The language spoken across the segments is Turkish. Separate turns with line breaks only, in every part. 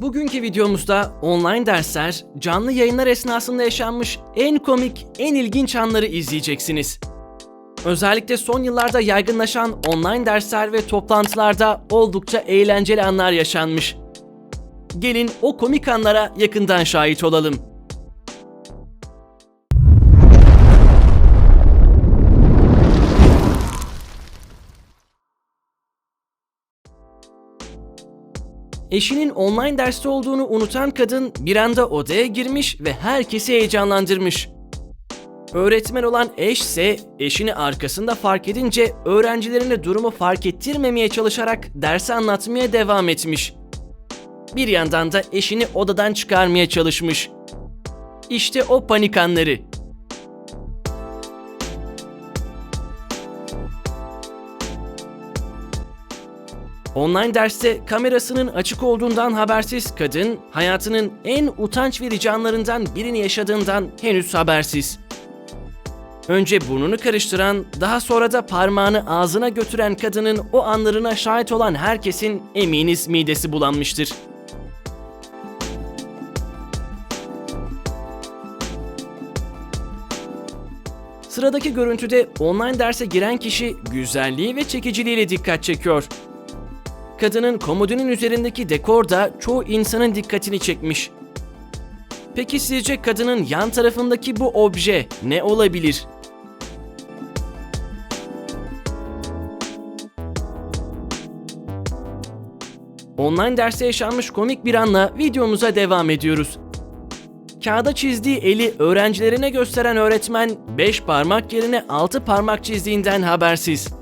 Bugünkü videomuzda online dersler, canlı yayınlar esnasında yaşanmış en komik, en ilginç anları izleyeceksiniz. Özellikle son yıllarda yaygınlaşan online dersler ve toplantılarda oldukça eğlenceli anlar yaşanmış. Gelin o komik anlara yakından şahit olalım. Eşinin online derste olduğunu unutan kadın bir anda odaya girmiş ve herkesi heyecanlandırmış. Öğretmen olan eş ise eşini arkasında fark edince öğrencilerine durumu fark ettirmemeye çalışarak dersi anlatmaya devam etmiş. Bir yandan da eşini odadan çıkarmaya çalışmış. İşte o panik anları. Online derste kamerasının açık olduğundan habersiz kadın, hayatının en utanç verici anlarından birini yaşadığından henüz habersiz. Önce burnunu karıştıran, daha sonra da parmağını ağzına götüren kadının o anlarına şahit olan herkesin eminiz midesi bulanmıştır. Sıradaki görüntüde online derse giren kişi güzelliği ve çekiciliğiyle dikkat çekiyor. Kadının komodinin üzerindeki dekor da çoğu insanın dikkatini çekmiş. Peki sizce kadının yan tarafındaki bu obje ne olabilir? Online derste yaşanmış komik bir anla videomuza devam ediyoruz. Kağıda çizdiği eli öğrencilerine gösteren öğretmen 5 parmak yerine 6 parmak çizdiğinden habersiz.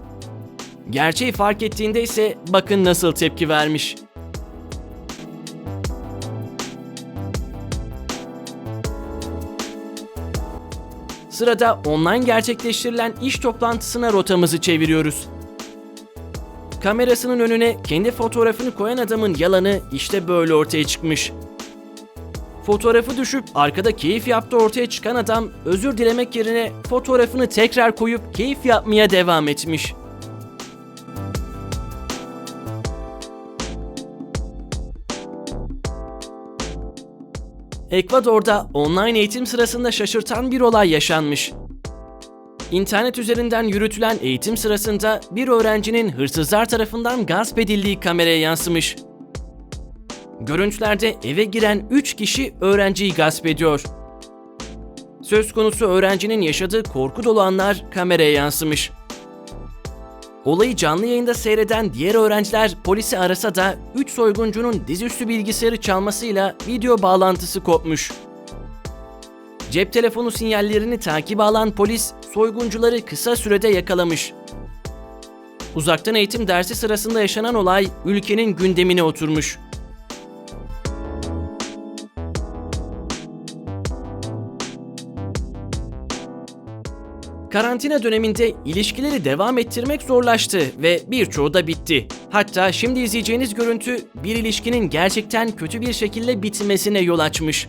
Gerçeği fark ettiğinde ise bakın nasıl tepki vermiş. Sırada online gerçekleştirilen iş toplantısına rotamızı çeviriyoruz. Kamerasının önüne kendi fotoğrafını koyan adamın yalanı işte böyle ortaya çıkmış. Fotoğrafı düşüp arkada keyif yaptığı ortaya çıkan adam özür dilemek yerine fotoğrafını tekrar koyup keyif yapmaya devam etmiş. Ekvador'da online eğitim sırasında şaşırtan bir olay yaşanmış. İnternet üzerinden yürütülen eğitim sırasında bir öğrencinin hırsızlar tarafından gasp edildiği kameraya yansımış. Görüntülerde eve giren 3 kişi öğrenciyi gasp ediyor. Söz konusu öğrencinin yaşadığı korku dolu anlar kameraya yansımış. Olayı canlı yayında seyreden diğer öğrenciler polisi arasa da 3 soyguncunun dizüstü bilgisayarı çalmasıyla video bağlantısı kopmuş. Cep telefonu sinyallerini takip alan polis soyguncuları kısa sürede yakalamış. Uzaktan eğitim dersi sırasında yaşanan olay ülkenin gündemine oturmuş. Karantina döneminde ilişkileri devam ettirmek zorlaştı ve birçoğu da bitti. Hatta şimdi izleyeceğiniz görüntü bir ilişkinin gerçekten kötü bir şekilde bitmesine yol açmış.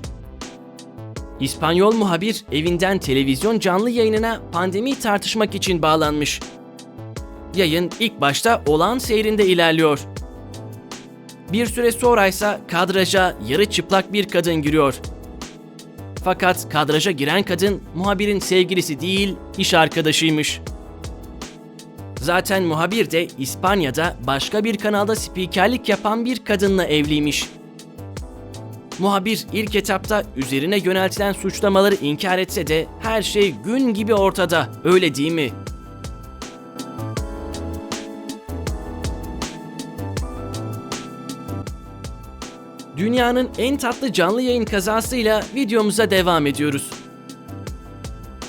İspanyol muhabir evinden televizyon canlı yayınına pandemiyi tartışmak için bağlanmış. Yayın ilk başta olağan seyrinde ilerliyor. Bir süre sonra ise kadraja yarı çıplak bir kadın giriyor. Fakat kadraja giren kadın muhabirin sevgilisi değil, iş arkadaşıymış. Zaten muhabir de İspanya'da başka bir kanalda spikerlik yapan bir kadınla evliymiş. Muhabir ilk etapta üzerine yöneltilen suçlamaları inkar etse de her şey gün gibi ortada, öyle değil mi? Dünyanın en tatlı canlı yayın kazasıyla videomuza devam ediyoruz.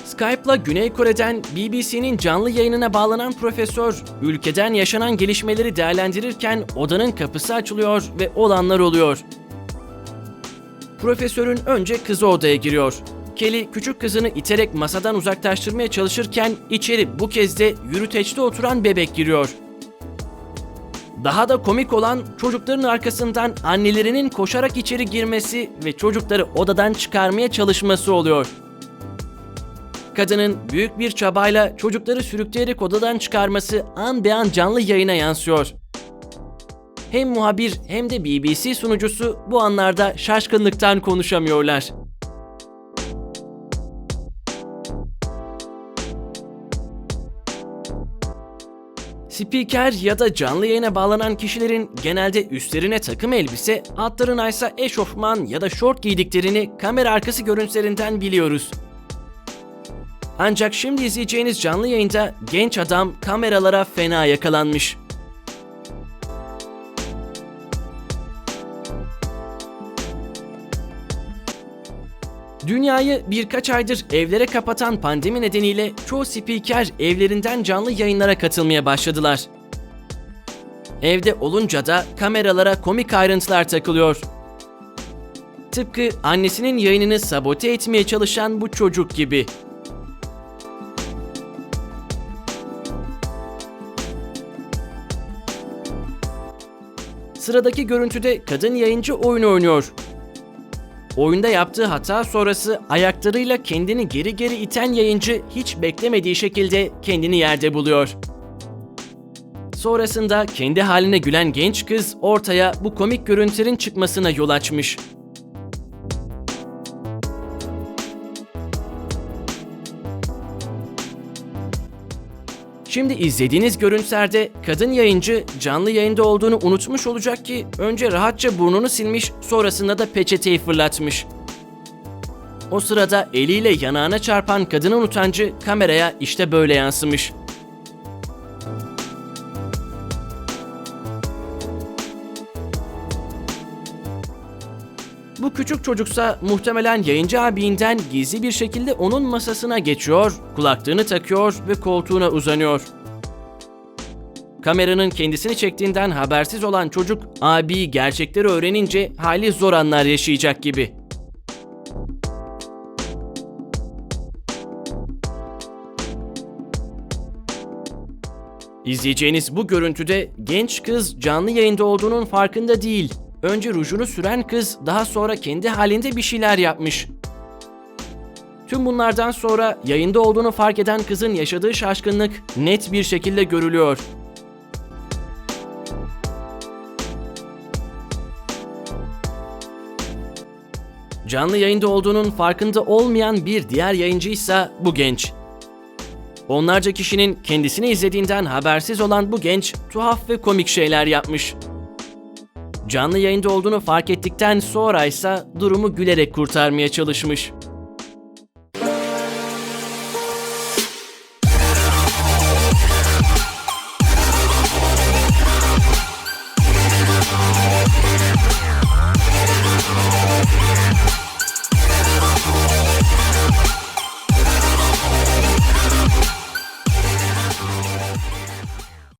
Skype'la Güney Kore'den BBC'nin canlı yayınına bağlanan profesör, ülkeden yaşanan gelişmeleri değerlendirirken odanın kapısı açılıyor ve olanlar oluyor. Profesörün önce kızı odaya giriyor. Kelly küçük kızını iterek masadan uzaklaştırmaya çalışırken içeri bu kez de yürüteçte oturan bebek giriyor. Daha da komik olan çocukların arkasından annelerinin koşarak içeri girmesi ve çocukları odadan çıkarmaya çalışması oluyor. Kadının büyük bir çabayla çocukları sürükleyerek odadan çıkarması an be an canlı yayına yansıyor. Hem muhabir hem de BBC sunucusu bu anlarda şaşkınlıktan konuşamıyorlar. Spiker ya da canlı yayına bağlanan kişilerin genelde üstlerine takım elbise, altlarına ise eşofman ya da şort giydiklerini kamera arkası görüntülerinden biliyoruz. Ancak şimdi izleyeceğiniz canlı yayında genç adam kameralara fena yakalanmış. Dünyayı birkaç aydır evlere kapatan pandemi nedeniyle çoğu spiker evlerinden canlı yayınlara katılmaya başladılar. Evde olunca da kameralara komik ayrıntılar takılıyor. Tıpkı annesinin yayınını sabote etmeye çalışan bu çocuk gibi. Sıradaki görüntüde kadın yayıncı oyun oynuyor. Oyunda yaptığı hata sonrası ayaklarıyla kendini geri geri iten yayıncı hiç beklemediği şekilde kendini yerde buluyor. Sonrasında kendi haline gülen genç kız ortaya bu komik görüntülerin çıkmasına yol açmış. Şimdi izlediğiniz görüntülerde kadın yayıncı canlı yayında olduğunu unutmuş olacak ki önce rahatça burnunu silmiş sonrasında da peçeteyi fırlatmış. O sırada eliyle yanağına çarpan kadının utancı kameraya işte böyle yansımış. Bu küçük çocuksa muhtemelen yayıncı abiinden gizli bir şekilde onun masasına geçiyor, kulaklığını takıyor ve koltuğuna uzanıyor. Kameranın kendisini çektiğinden habersiz olan çocuk abi gerçekleri öğrenince hali zor anlar yaşayacak gibi. İzleyeceğiniz bu görüntüde genç kız canlı yayında olduğunun farkında değil. Önce rujunu süren kız daha sonra kendi halinde bir şeyler yapmış. Tüm bunlardan sonra yayında olduğunu fark eden kızın yaşadığı şaşkınlık net bir şekilde görülüyor. Canlı yayında olduğunun farkında olmayan bir diğer yayıncıysa bu genç. Onlarca kişinin kendisini izlediğinden habersiz olan bu genç tuhaf ve komik şeyler yapmış. Canlı yayında olduğunu fark ettikten sonra ise durumu gülerek kurtarmaya çalışmış.